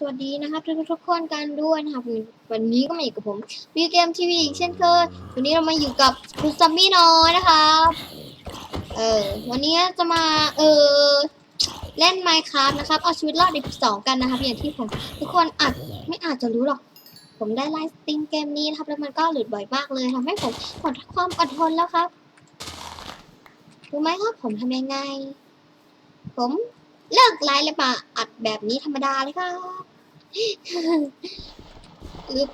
สวัสดีนะครับทุกทุกคนกันด้วยนะครับวันนี้ก็มาอยู่กับผมวีเกมทีวีอีกเช่นเคยวันนี้เรามาอยู่กับคุณซัมมี่น้อยนะครับเออวันนี้จะมาเออเล่น Minecraft นะครับเอาชีวิตรอดในปีสองกันนะครับ อย่างที่ผมทุกคนอาจไม่อาจจะรู้หรอก ผมได้ไลฟ์สตรีมเกมนี้นะครับแล้วมันก็หลุดบ่อยมากเลยทำให้ผมหมดความอดทนแล้วครับรู้ไหมครับผมทำยังไง ผมเลิกไลฟ์เลยมาอัดแบบนี้ธรรมดาเลยครับ อึบ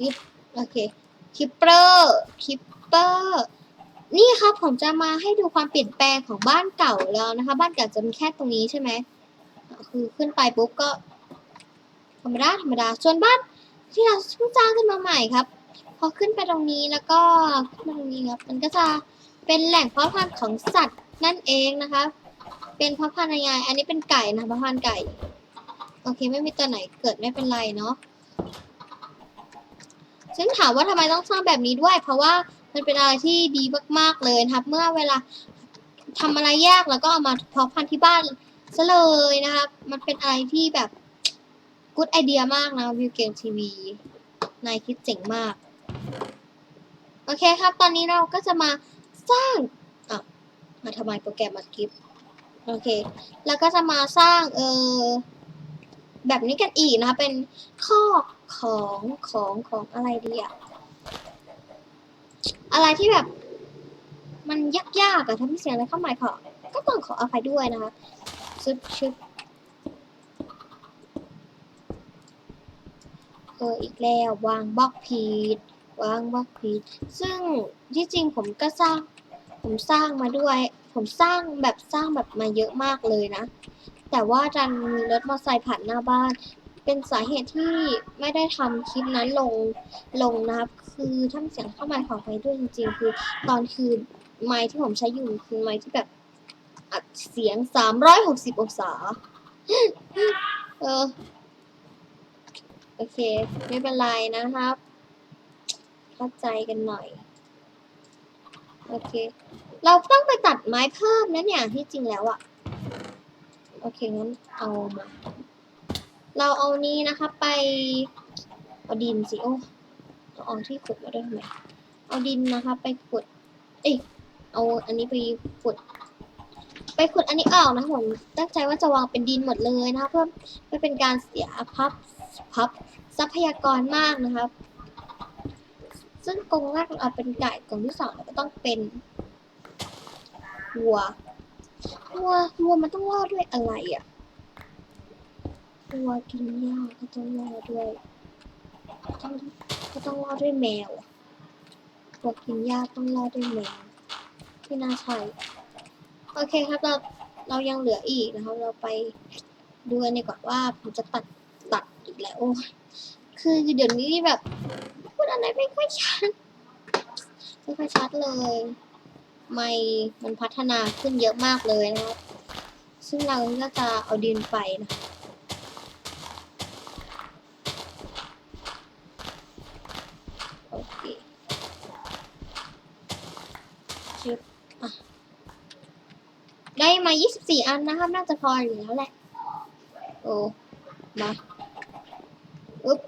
อึบโอเคคิปเปอร์คิปเปอร์นี่ครับผมจะมาให้ดูความเปลี่ยนแปลงของบ้านเก่าแล้วนะคะ บ้านเก่าจะมีแค่ตรงนี้ใช่ไหมคือขึ้นไปปุ๊บก็ ธรรมดาธรรมดาส่วนบ้านที่เราเพิ่งสร้างขึ้นมาใหม่ครับ พอขึ้นไปตรงนี้แล้วก็ขึ้นมาตรงนี้ครับ มันก็จะเป็นแหล่งเพาะพันธุ์ของสัตว์นั่นเองนะคะ เป็นพาะพันธ์ยังไง อันนี้เป็นไก่นะพาะพันธ์ไก่ โอเคไม่มีตัวไหนเกิดไม่เป็นไรเนาะซึ่งถามว่าทำไมต้องสร้างแบบนี้ด้วย เพราะว่ามันเป็นอะไรที่ดีมากๆเลยครับ เมื่อเวลาทำอะไรยากแล้วก็เอามาเพาะพันธุ์ที่บ้านซะเลยนะครับ มันเป็นอะไรที่แบบกูดไอเดียมากนะวิวเกมทีวีนายคิดเจ๋งมาก โอเคครับ ตอนนี้เราก็จะมาสร้างอะมาทำไมโปรแกรมมากิฟต์ โอเค แล้วก็จะมาสร้างเออแบบนี้กันอีกนะคะ เป็นข้อของของของอะไรดีอะอะไรที่แบบ มันยากๆอะถ้ามีเสียงอะไรเข้ามาขอ ก็ต้องขออภัยด้วยนะคะชึบชึบเอออีกแล้ววางบล็อกผิดวางบล็อกผิดซึ่งที่จริงผมก็สร้าง ผมสร้างมาด้วย ผมสร้างแบบสร้างแบบมาเยอะมากเลยนะ แต่ว่าดันมีรถมอเตอร์ไซค์ผ่านหน้าบ้าน เป็นสาเหตุที่ไม่ได้ทำคลิปนั้นลงลงนะครับ คือถ้าเสียงเข้ามาขอไปด้วยจริงๆ คือตอนคือไมค์ที่ผมใช้อยู่คือไมค์ที่แบบอัดเสียง 360 องศา เออ โอเค ไม่เป็นไรนะครับ เข้าใจกันหน่อย โอเค เราต้องไปตัดไม้เพิ่มนะเนี่ยที่จริงแล้วอะโอเคงั้นเอามา เราเอานี้นะคะไปเอาดินสิโอ้เอาเอที่ขุดมาด้วยทำไมเอาดินนะคะ ไปขุด เอ้ยเอาอันนี้ไปขุด ไปขุดอันนี้ออกนะผมตั้งใจว่าจะวางเป็นดินหมดเลยนะคะเพื่อไม่เป็นการเสียพับพับทรัพยากรมากนะครับ ซึ่งกรงแรกเราเอาเป็นไก่กรงที่สองเราก็ต้องเป็นวัววัววัวมันต้องล่อด้วยอะไรอะวัวกินหญ้าก็ต้องล่อด้วยต้องก็ต้องล่อด้วยแมววัวกินหญ้าต้องล่อด้วยแมวที่น่าใช่โอเคครับเราเรายังเหลืออีกนะครับ เราไปดูกันดีกว่าว่าผมจะตัดตัดอีกแล้วคือเดี๋ยวนี้แบบ พูดอะไม่ค่อยชัดไม่ค่อยชัดเลยไม่มันพัฒนาขึ้นเยอะมากเลยนะครับ ซึ่งเราก็จะเอาดินไปนะโอเคชึบอะได้มา 24 อันนะครับ น่าจะพออยู่แล้วแหละ โอ้ มา อึ๊บ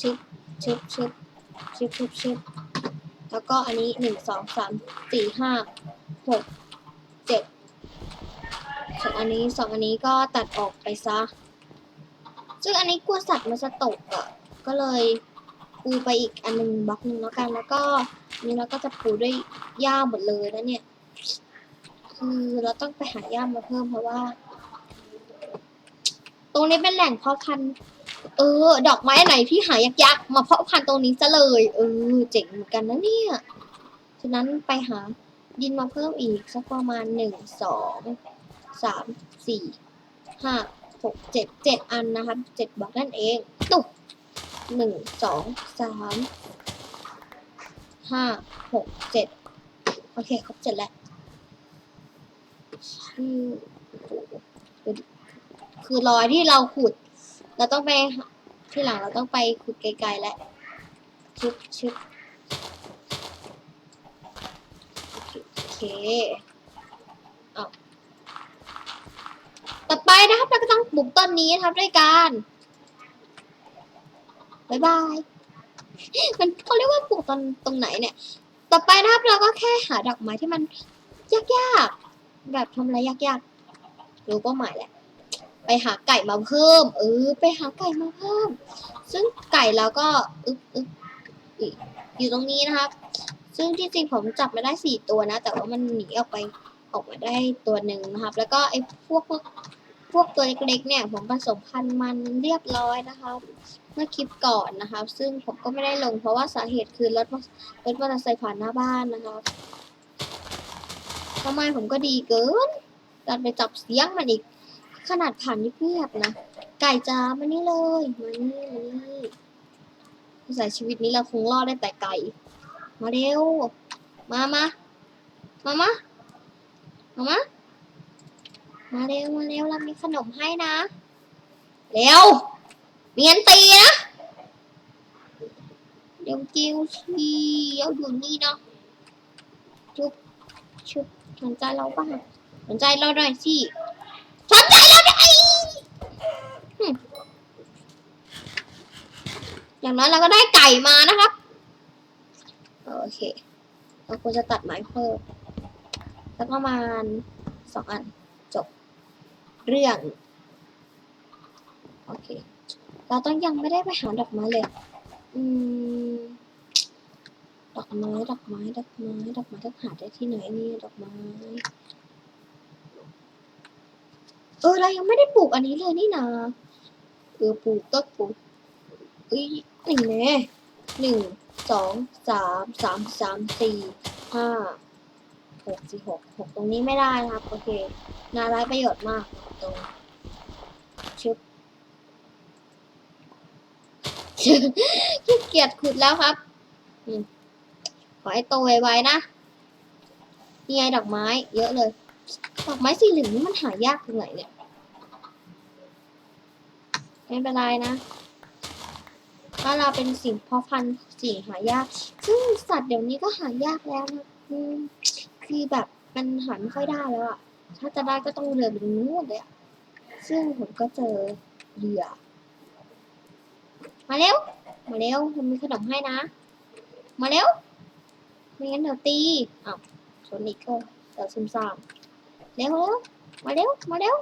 ชึบ ชึบ ชึบ ชึบชึบชึบแล้วก็อันนี้หนึ่งสองสามสี่ห้าหกเจ็ดส่วนอันนี้สองอันนี้ก็ตัดออกไปซะ ซึ่งอันนี้กลัวสัตว์มันจะตกอะ ก็เลยปูไปอีกอันหนึ่งบล็อกหนึ่งแล้วกัน แล้วก็นนี้เราก็จะปูด้วยหญ้าหมดเลยนะเนี่ย คือเราต้องไปหาหญ้ามาเพิ่มเพราะว่า ตรงนี้เป็นแหล่งเพาะพันธุ์ เออ ดอกไม้ไหนที่หายากๆมาเพาะพันธุ์ตรงนี้ซะเลย เออ เจ๋งเหมือนกันนะเนี่ย ฉะนั้นไปหาดินมาเพิ่มอีกสักประมาณหนึ่งสองสามสี่ห้าหกเจ็ดเจ็ดอันนะครับเจ็ดบล็อกนั่นเองตุ๊บหนึ่งสองสามห้าหกเจ็ดโอเคครบเจ็ดแล้วชื่อคือรอยที่เราขุด เราต้องไปที่หลังเราต้องไปขุดไกลๆแล้วชึบชึบโอเคเอาต่อไปนะครับเราก็ต้องปลูกต้นนี้นะครับด้วยกันบายบายมันเขาเรียกว่าปลูกตอนตรงไหนเนี่ย ต่อไปนะครับเราก็แค่หาดอกไม้ที่มันยากๆ แบบทำอะไรยากๆ รู้เป้าหมายแหละ ไปหาไก่มาเพิ่ม เออ ไปหาไก่มาเพิ่ม ซึ่งไก่เราก็อึ๊บอึ๊บอยู่ตรงนี้นะครับ ซึ่งที่จริงผมจับมาได้สี่ตัวนะ แต่ว่ามันหนีออกไปออกมาได้ตัวหนึ่งนะครับ แล้วก็ไอ้พวกพวกพวกตัวเล็กๆ เนี่ยผมผสมพันธุ์มันเรียบร้อยนะครับเมื่อคลิปก่อนนะครับ ซึ่งผมก็ไม่ได้ลงเพราะว่าสาเหตุคือรถรถมอเตอร์ไซค์ผ่านหน้าบ้านนะครับทำไมผมก็ดีเกินดันไปจับเสียงมันอีก ขนาดผ่านเงียบๆนะ ไก่จ้ามานี่เลย มานี่มานี่ใส่ชีวิตนี้เราคงรอดได้แต่ไก่ มาเร็ว มามามามามามามาเร็ว มาเร็ว เรามีขนมให้นะ เร็วเมียนตีนะ เดี๋ยวจิ้วชีเอาอยู่นี่เนาะชุบชุบสนใจเราบ้างสนใจเราหน่อยสิสนใจเราหน่อยหึ อย่างน้อยเราก็ได้ไก่มานะครับ โอเค เราควรจะตัดไม้เพิ่มสักประมาสองอันจบเรื่อง โอเค เราต้องยังไม่ได้ไปหาดอกไม้เลย อืม ดอกไม้ ดอกไม้ ดอกไม้ ดอกไม้ต้องหาได้ที่ไหนนี่ ดอกไม้ เออเรายังไม่ได้ปลูกอันนี้เลยนี่นาเออปลูกก็ปลูกเอ้ยหนี่งแน่หนึ่งสองสามสามสามสี่ห้าหกสี่หกหกตรงนี้ไม่ได้นะครับ โอเคนาไร้ประโยชน์มากตรงชุบขี้เกียจขุดแล้วครับขอให้โตไวๆนะนี่ไงดอกไม้ เยอะเลย ดอกไม้สีเหลืองนี่มันหายากตรงไหนเนี่ย ไม่เป็นไรนะถ้าเราเป็นสิ่งเพาะพันธุ์สิ่งหายาก ซึ่งสัตว์เดี๋ยวนี้ก็หายากแล้วนะคือแบบมันหาไม่ค่อยได้แล้วอะถ้าจะได้ก็ต้องเรือไปนู่นเลยอะซึ่งผมก็เจอเรือ มาเร็ว มาเร็วผมมีขนมให้นะ มาเร็ว ไม่งั้นเดี๋ยวตีอ้าวชนอีกก็เดี๋ยวซึมซ่าม เร็วเร็วมาเร็วมาเร็ว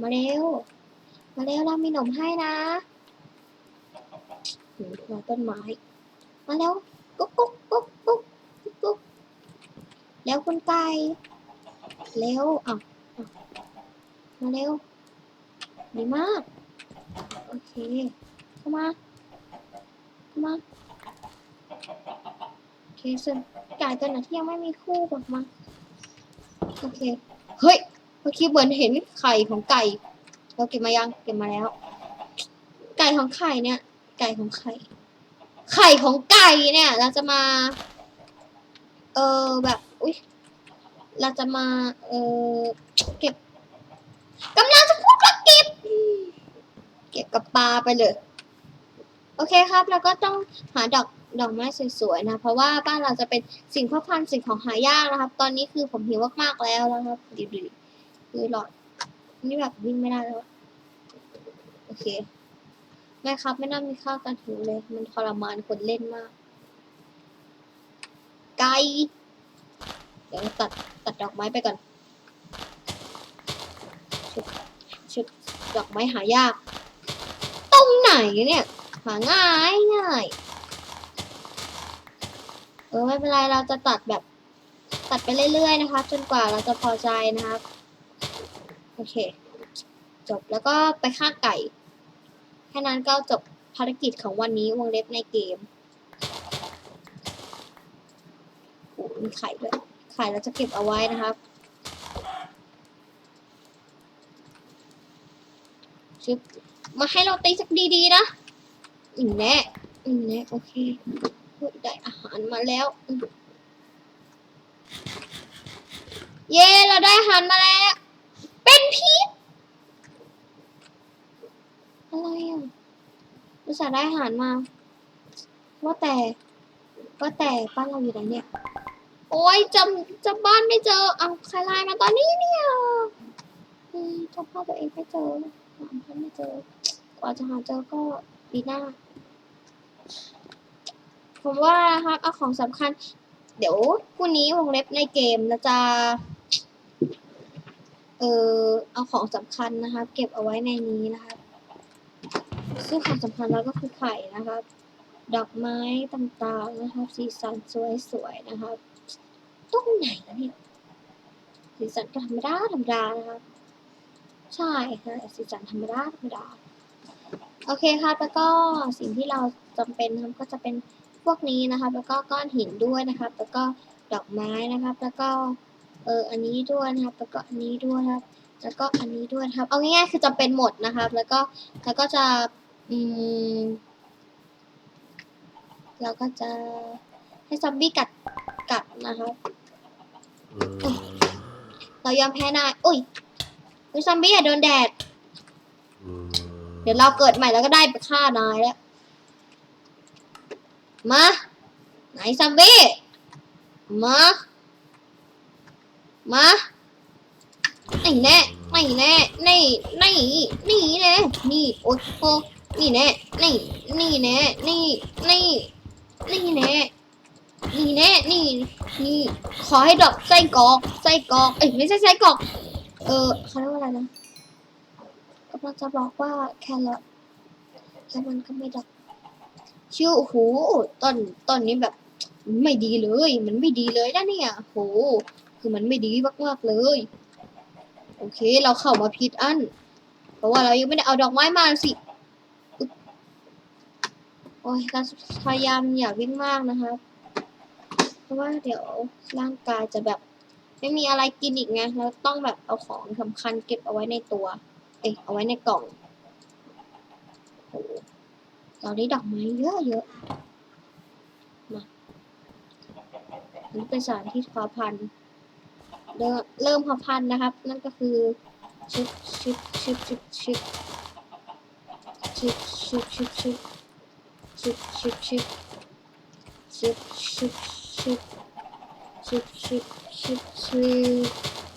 มาเร็วมาเร็วเรามีขนมให้นะหืมรอต้นไม้ มาเร็วกุ๊กกุ๊กกุ๊กกุ๊กกุ๊กเร็วคุณไก่เร็วอ้าวอ้ามาเร็วดีมาก โอเคเข้ามาเข้ามาโอเคส่วนไก่ตัวไหนที่ยังไม่มีคู่บอกมาโอเค เฮ้ยเมื่อกี้เหมือนเห็นไข่ของไก่ เราเก็บมายังเก็บมาแล้ว ไก่ของไข่เนี่ย ไก่ของไข่ ไข่ของไก่เนี่ย เราจะมา เออแบบอุ้ยเราจะมา เออเก็บกำลังจะพูดว่าเก็บ เก็บกับปลาไปเลย โอเคครับแล้วก็ต้องหาดอก ดอกไม้สวยๆนะ เพราะว่าบ้านเราจะเป็นสิ่งพาะพันธุ์สิ่งของหายากนะครับ ตอนนี้คือผมหิวมากๆแล้วนะครับดิบๆคือหลอดนี่แบบวิ่งไม่ได้แล้วโอเคแม่ครับไม่น่ามีข้าวกันหิวเลย มันทรมานคนเล่นมาก ไก่เดี๋ยวตัดตัดดอกไม้ไปก่อนชุดชุดดอกไม้หายาก ตรงไหนเนี่ย หาง่ายง่าย ออไม่เป็นไรเราจะตัดแบบ ตัดไปเรื่อยๆนะคะ จนกว่าเราจะพอใจนะครับโอเค จบแล้วก็ไปฆ่าไก่แค่นั้นก็จบภารกิจของวันนี้วงเล็บในเกมโอ้มีไข่ด้วยไข่เราจะเก็บเอาไว้นะครับชึบมาให้เราตีสักดีๆนะอีกแน่อีกแน่โอเค ได้อาหารมาแล้ว เย้เราได้อาหารมาแล้ว เป็นพิษอะไรอะอุตส่าห์ได้อาหารมา ว่าแต่ ว่าแต่บ้านเราอยู่ไหนเนี่ย โอ้ยจำจำบ้านไม่เจอ เอาใครไลน์มาตอนนี้เนี่ยอืมจะพาตัวเองไม่เจอหาเพื่อนไม่เจอกว่าจะหาเจอก็ปีหน้า ผมว่านะครับเอาของสำคัญ เดี๋ยวพรุ่นี้วงเล็บในเกมเราจะเออเอาของสำคัญนะครับ เก็บเอาไว้ในนี้นะครับซึ่งของสำคัญแล้วก็คือไข่นะครับ ดอกไม้ต่างๆนะครับ สีสันสวยๆนะครับตรงไหนเนี่ยสีสันธรรมดาธรรมดานะครับ ใช่ค่ะสีสันธรรมดาธรรมดา โอเคครับแล้วก็สิ่งที่เราจำเป็นนะครับก็จะเป็น พวกนี้นะครับ แล้วก็ก้อนหินด้วยนะครับ แล้วก็ดอกไม้นะครับ แล้วก็เอออันนี้ด้วยนะครับ แล้วก็อันนี้ด้วยนะครับ แล้วก็อันนี้ด้วยนะครับ เอาง่ายๆคือจำเป็นหมดนะครับ แล้วก็แล้วก็จะอืมเราก็จะให้ซอมบี้กัดกัดนะครับเรายอมแพ้นายอุ้ยอุ้ยซอมบี้อย่าโดนแดด เดี๋ยวเราเกิดใหม่แล้วก็ได้ไปฆ่านายแล้ว มา ไหนซอมบี้มา มาไอ้แน่ไอ้แน่นี่นี่นี่แน่นี่โอ้โหนี่แน่นี่นี่แน่นี่นี่นี่แน่นี่แน่นี่นี่ขอให้ดอกไส้กรอกไส้กรอกเอ้ยไม่ใช่ไส้กรอก เออเขาเรียกว่าอะไรนะกำลังจะบอกว่าแครอทแล้วมันก็ไม่ดับ ชื่อโอ้โหต้นต้นนี้แบบไม่ดีเลย มันไม่ดีเลยนะเนี่ยโหคือมันไม่ดีมากๆเลย โอเค เราเข้ามาผิดอัน เพราะว่าเรายังไม่ได้เอาดอกไม้มาสิอึ๊บโอ้ยเรพยายามอย่าวิ่งมากนะครับ เพราะว่าเดี๋ยวร่างกายจะแบบไม่มีอะไรกินอีกไงเราต้องแบบเอาของสำคัญเก็บเอาไว้ในตัว เอ้ยเอาไว้ในกล่องโอ้ เราได้ดอกไม้เยอะเยอะมาอันนี้เป็นสถานที่พาะพันเริ่มเริ่มเพาะพันนะครับ นั่นก็คือชิบชิบชิบชิบชิบชิบชิบชิบชิบชิบชิบชิบชิบชิบชิบชิบชิบชิบชิบ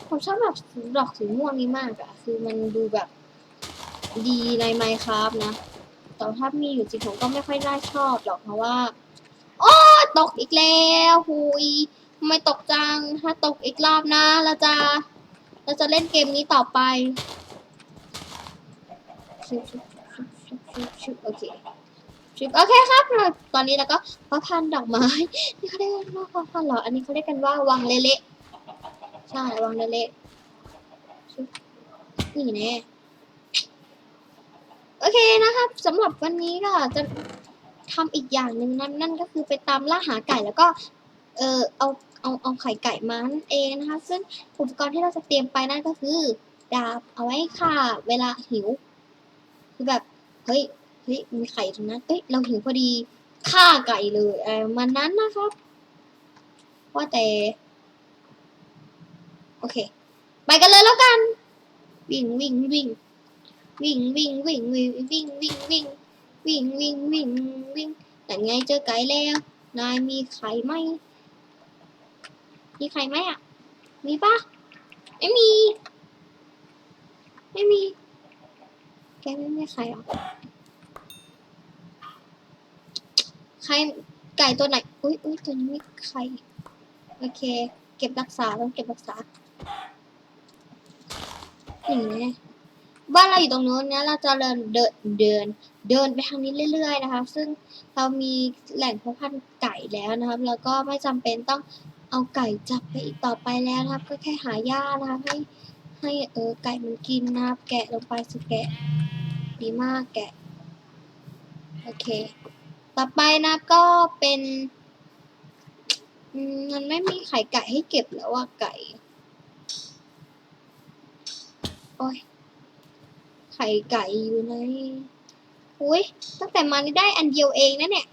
ผมชอบแบบดอกสีม่วงนี้มากอะคือมันดูแบบดีในไมค์ครับนะ แต่ถ้ามีอยู่จริงผมก็ไม่ค่อยได้ชอบหรอกเพราะว่า โอ้ตกอีกแล้วหุยทำไม่ตกจัง ถ้าตกอีกรอบนะเราจะเราจะเล่นเกมนี้ต่อไปโอเคชุบโอเคครับเราตอนนี้เราก็พอพันดอกไม้นี่เขาเรียกว่าพอพันเหรอ อันนี้เขาเรียกกันว่าวังเละๆใช่วางเละๆนี่แน่ เคนะครับสำหรับวันนี้ก็จะทำอีกอย่างหนึ่งนั่นนั่นก็คือไปตามล่าหาไก่แล้วก็ เออเอาเอาเอาไข่ไก่มานั่นเองนะคะ ซึ่งอุปกรณ์ที่เราจะเตรียมไปนั่นก็คือ ดาบเอาไว้ค่ะ เวลาหิว คือแบบเฮ้ยเฮ้ยมีไข่ตรงนั้นเอ้ยเราหิวพอดีฆ่าไก่เลยเออมันนั้นนะครับ ว่าแต่ โอเค ไปกันเลยแล้วกัน วิ่งวิ่งวิ่ง วิ่งวิ่งวิ่งวิ่งวิ่งวิ่งวิ่งวิ่งวิ่งวิ่งวิ่งแต่ไงเจอไก่แล้ว นายมีไข่ไหมมีไข่ไหมอะ มีปะไม่มี ไม่มี แกไม่มีไข่หรอไข่ไก่ตัวไหน อุ้ยอุ้ยตัวนี้ไม่ไข่โอเค เก็บรักษาต้องเก็บรักษาอย่างนี้ บ้านเราอยู่ตรงนู้นเนี่ยเราจะเดินเดินเดินเดินไปทางนี้เรื่อย ๆ นะคะ ซึ่งเรามีแหล่งเพาะพันธุ์ไก่แล้วนะครับ แล้วก็ไม่จำเป็นต้องเอาไก่จับไปอีกต่อไปแล้วนะครับ ก็แค่หาหญ้านะครับให้ให้เออไก่มันกินนะครับ แกะลงไปสิแกะ ดีมากแกะโอเค ต่อไปนะก็เป็นมมันไม่มีไข่ไก่ให้เก็บแล้วว่าไก่ โอ้ย ไข่ไก่อยู่ในอุ้ยตั้งแต่มานี่ได้อันเดียวเองนะเนี่ย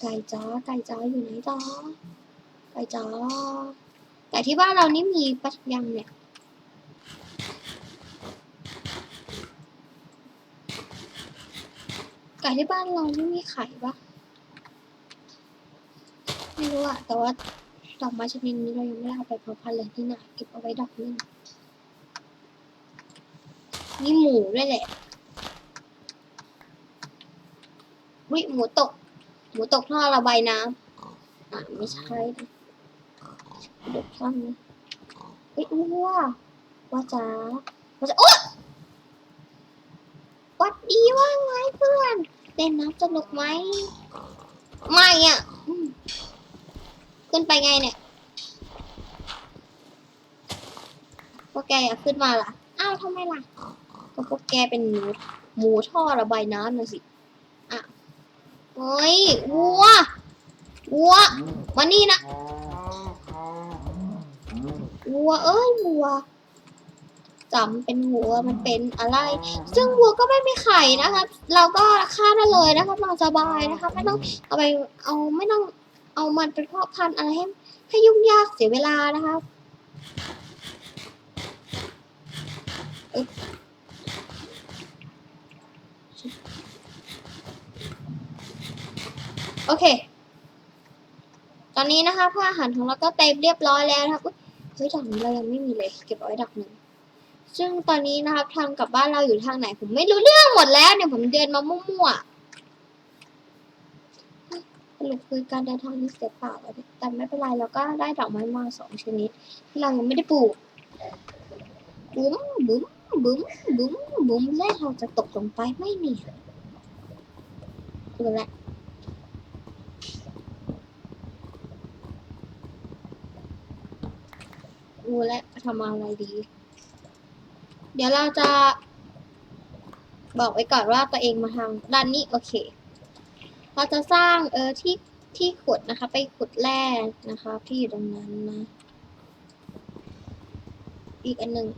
ไก่จ้าไก่จ้าอยู่ไหนจ้าไก่จ้าไก่ที่บ้านเรานี่มีปัจยังเนี่ยไก่ที่บ้านเราไม่มีไข่ปะไม่รู้อะแต่ว่าดอกไม้ชนิดนี้เรายังไม่ได้เอาไปเพาะพันธุ์เลยที่ไหนเก็บเอาไว้ดอกนึง มีหมูด้วยแหละวิหมูตก หมูตกท่อระบายน้ำอะไม่ใช่ดิเด็กท่อนนี้เฮ้ยวัวว่าจ้าว่าจ้าโอ๊ยวัดดีว่าไงเพื่อนเล่นน้ำสนุกไหมไม่อะขึ้นไปไงเนี่ยพวกแกอยากขึ้นมาล่ะ อ้าวทำไมล่ะ ก็พวกแกเป็นหมูหมูท่อระบายน้ำนะสิ อะเฮ้ยวัว วัว มานี่นะ วัว เอ้ยวัวจำเป็นวัวมันเป็นอะไร ซึ่งวัวก็ไม่มีไข่นะครับ เราก็ฆ่าได้เลยนะครับนอนสบายนะครับ ไม่ต้องเอาไปเอาไม่ต้องเอามันเป็นพ่อพันธุ์อะไรให้ให้ยุ่งยากเสียเวลานะครับ โอเค ตอนนี้นะคะผ้าอาหารของเราก็เต็มเรียบร้อยแล้วนะครับเฮ้ยดอกนี้เรายังไม่มีเลย เก็บเอาไว้ดอกหนึ่งซึ่งตอนนี้นะครับทางกลับบ้านเราอยู่ทางไหน ผมไม่รู้เรื่องหมดแล้วเนี่ยผมเดินมามั่วๆสรุปคือการเดินทางนี้เสียเปล่าแล้วเนี่ยแต่ไม่เป็นไรเราก็ได้ดอกไม้มาสองชนิด ที่เรายังไม่ได้ปลูกบุ้มบุ้ม บุ้มบุ้มบุ้มและเราจะตกลงไปไหม่เนี่ยดูแลวรู้แล้วทำอะไรดี เดี๋ยวเราจะ บอกไว้ก่อนว่าตัวเองมาทางด้านนี้โอเค เราจะสร้างเออที่ที่ขุดนะคะ ไปขุดแร่นะคะที่อยู่ตรงนั้นนะ อีกอันหนึ่ง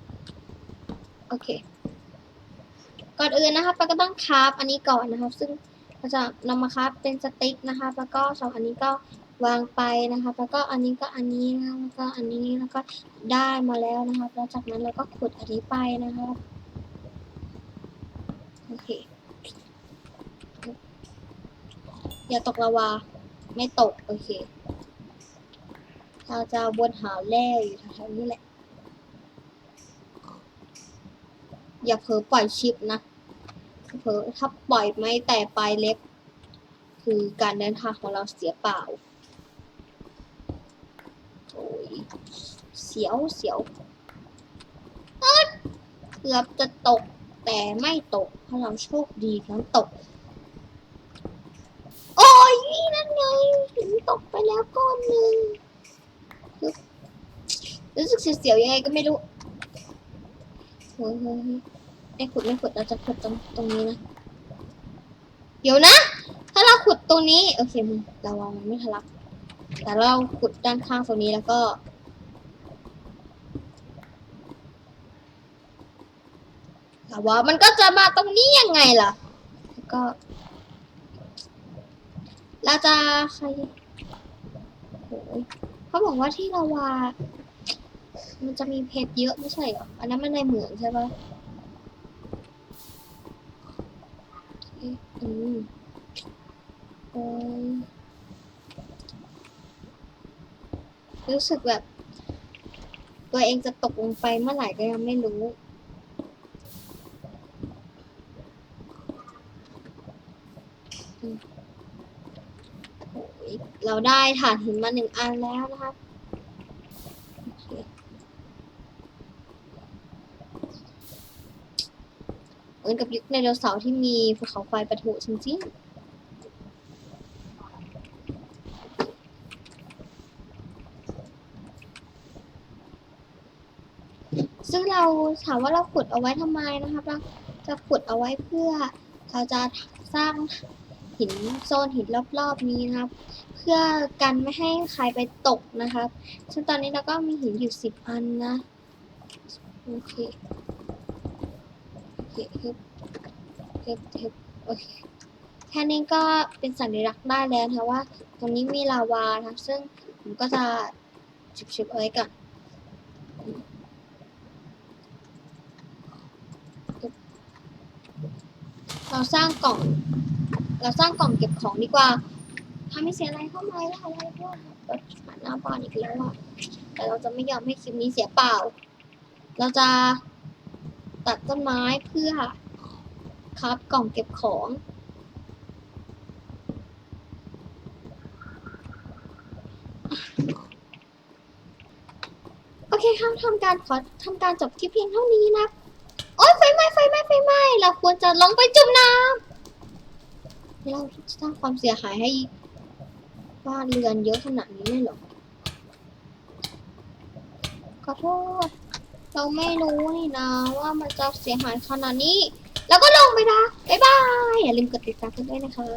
โอเค ก่อนอื่นนะครับเราก็ต้องคาฟอันนี้ก่อนนะครับ ซึ่งเราจะนำมาคาฟเป็นสติ๊กนะคะ แล้วก็สองอันนี้ก็วางไปนะคะแล้วก็อันนี้ก็อันนี้นะแล้วก็อันนี้แล้วก็ได้มาแล้วนะครับแล้วจากนั้นเราก็ขุดอันนี้ไปนะครับโอเคอย่าตกละวาไม่ตก โอเค เราจะวนหาแร่อยู่แถวๆนี้แหละ อย่าเผลอปล่อยชิปนะเผลอถ้าปล่อยไม่แต่ปลายเล็บ คือการเดินทางของเราเสียเปล่าโอ้ยเสียวเสียวอ๊ดเกือบจะตกแต่ไม่ตก เพราะเราโชคดีทั้งตก โอ้ยนั่นไงหินตกไปแล้วก้อนหนึ่งรู้สึกเสียวๆยังไงก็ไม่รู้ ฮ้ยเฮ้ยไม่ขุดไม่ขุดเราจะขุดตรงตรงนี้นะ เดี๋ยวนะ ถ้าเราขุดตรงนี้โอเคมึงระวังมันไม่ทะลัก แต่เราขุดด้านข้างตรงนี้แล้วก็ แต่ว่ามันก็จะมาตรงนี้ยังไงล่ะ แล้วก็ เราจะใครโอ้ยเขาบอกว่าที่ลาวา มันจะมีเพชรเยอะไม่ใช่เหรอ อันนั้นมันในเหมืองใช่ปะอืมโอ้ยรู้สึกแบบ ตัวเองจะตกลงไปเมื่อไหร่ก็ยังไม่รู้โอ้ยเราได้ฐานหินมาหนึ่งอันแล้วนะครับโอเคเหมื อนกับยุคไดโนเสาร์ที่มีภูเขาไฟปะทุจริงๆซึ่งเราถามว่าเราขุดเอาไว้ทำไมนะครับเราจะขุดเอาไว้เพื่อเราจะสร้างหินโซนหินรอบๆนี้นะครับ เพื่อกันไม่ให้ใครไปตกนะครับ ซึ่งตอนนี้เราก็มีหินอยู่สิบอันนะ โอเค ฮึบฮึบฮึบโอเคแค่นี้ก็เป็นสัญลักษณ์ได้แล้วนะว่าตรงนี้มีลาวานะครับซึ่งผมก็จะชิบๆเอาไว้ก่อนเราสร้างกล่อง เราสร้างกล่องเก็บของดีกว่าทำให้เสียอะไรเข้ามาแล้วอะไรด้วยหน้าบ้านอีกแล้วอะแต่เราจะไม่ยอมให้คลิปนี้เสียเปล่า เราจะ ตัดต้นไม้เพื่อครับกล่องเก็บของ โอเคครับทำการขอทำการจบที่เพียงเท่านี้นะ โอ๊ยไฟไหม้ไฟไหม้ไฟไหม้เราควรจะลงไปจุ่มน้ำเราสร้างความเสียหายให้บ้านเรือนเยอะขนาดนี้เลยเหรอขอโทษ เราไม่รู้นี่นะว่ามันจะเสียหายขนาดนี้ แล้วก็ลงไปนะบ๊ายบาย อย่าลืมกดติดตามกันด้วยนะคะ